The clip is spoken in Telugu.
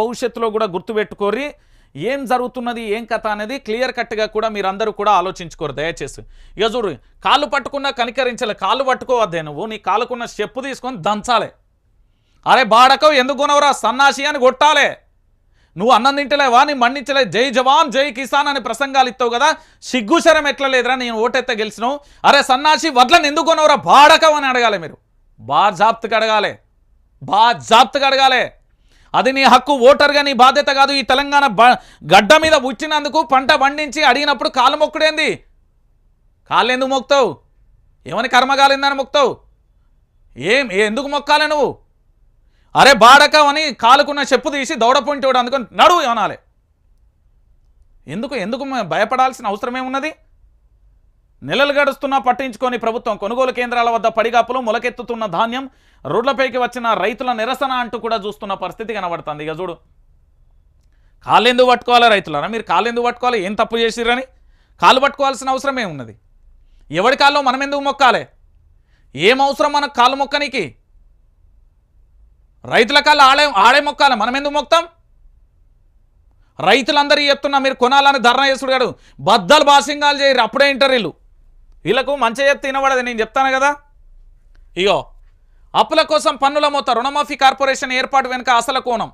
భవిష్యత్తులో కూడా గుర్తుపెట్టుకోరి ఏం జరుగుతున్నది ఏం కథ అనేది క్లియర్ కట్గా కూడా మీరందరూ కూడా ఆలోచించుకోరు. దయచేసి ఇక చూడు కాళ్ళు పట్టుకున్నా కనికరించలే కాళ్ళు పట్టుకోవద్దే నువ్వు నీ కాళ్ళకున్న చెప్పు తీసుకొని దంచాలే. అరే బాడకవు ఎందుకు కొనవరా సన్నాసి అని కొట్టాలే. నువ్వు అన్నం తింటలేవా నీ మన్నించలే జై జవాన్ జై కిసాన్ అని ప్రసంగాలు ఇస్తావు కదా సిగ్గుశరం ఎట్లా లేదురా నేను ఓటెత్త గెలిచినావు. అరే సన్నాసి వడ్లను ఎందుకు కొనవరా బాడకవు అని అడగాలి మీరు. బా జాప్తుకి అడగాలి. బా జాప్తుకి అడగాలి. అది నీ హక్కు ఓటర్గా నీ బాధ్యత కాదు. ఈ తెలంగాణ బ- గడ్డ మీద ఉచ్చినందుకు పంట పండించి అడిగినప్పుడు కాలు మొక్కుడేంది? కాళ్ళు ఎందుకు మొక్తావు ఏమని కర్మగాలిందని మొక్తావు ఏం ఏ- ఎందుకు మొక్కాలి నువ్వు? అరే బాడకం అని కాలుకున్న చెప్పు తీసి దౌడపొంటోడు అందుకొని నడువు ఏమనాలి. ఎందుకు ఎందుకు భయపడాల్సిన అవసరమేమున్నది? నెలలు గడుస్తున్నా పట్టించుకొని ప్రభుత్వం కొనుగోలు కేంద్రాల వద్ద పడిగాపులు మొలకెత్తుతున్న ధాన్యం రోడ్లపైకి వచ్చిన రైతుల నిరసన అంటూ కూడా చూస్తున్న పరిస్థితి కనబడుతుంది. ఇక చూడు. కాళ్ళెందుకు పట్టుకోవాలి రైతులరా? మీరు కాళ్ళెందుకు పట్టుకోవాలి? ఏం తప్పు చేసిరని కాలు పట్టుకోవాల్సిన అవసరం ఏమున్నది ఎవడి కాల్లో మనం ఎందుకు మొక్కాలి? ఏం అవసరం మనకు కాలు మొక్కనికి? రైతుల కాళ్ళు ఆడే ఆడే మొక్కాలి. మనం ఎందుకు మొక్తాం? రైతులందరూ చెప్తున్నా మీరు కొనాలని ధర్నా చేసుడు గాడు బద్దలు బాసింగాలు చేయరు. అప్పుడే ఇంటర్వ్యూలు వీళ్ళకు మంచి చెప్తే తినబడదు నేను చెప్తాను కదా. ఇగో అప్పుల కోసం పన్నుల మొత్తం రుణమాఫీ కార్పొరేషన్ ఏర్పాటు వెనుక అసల కోణం.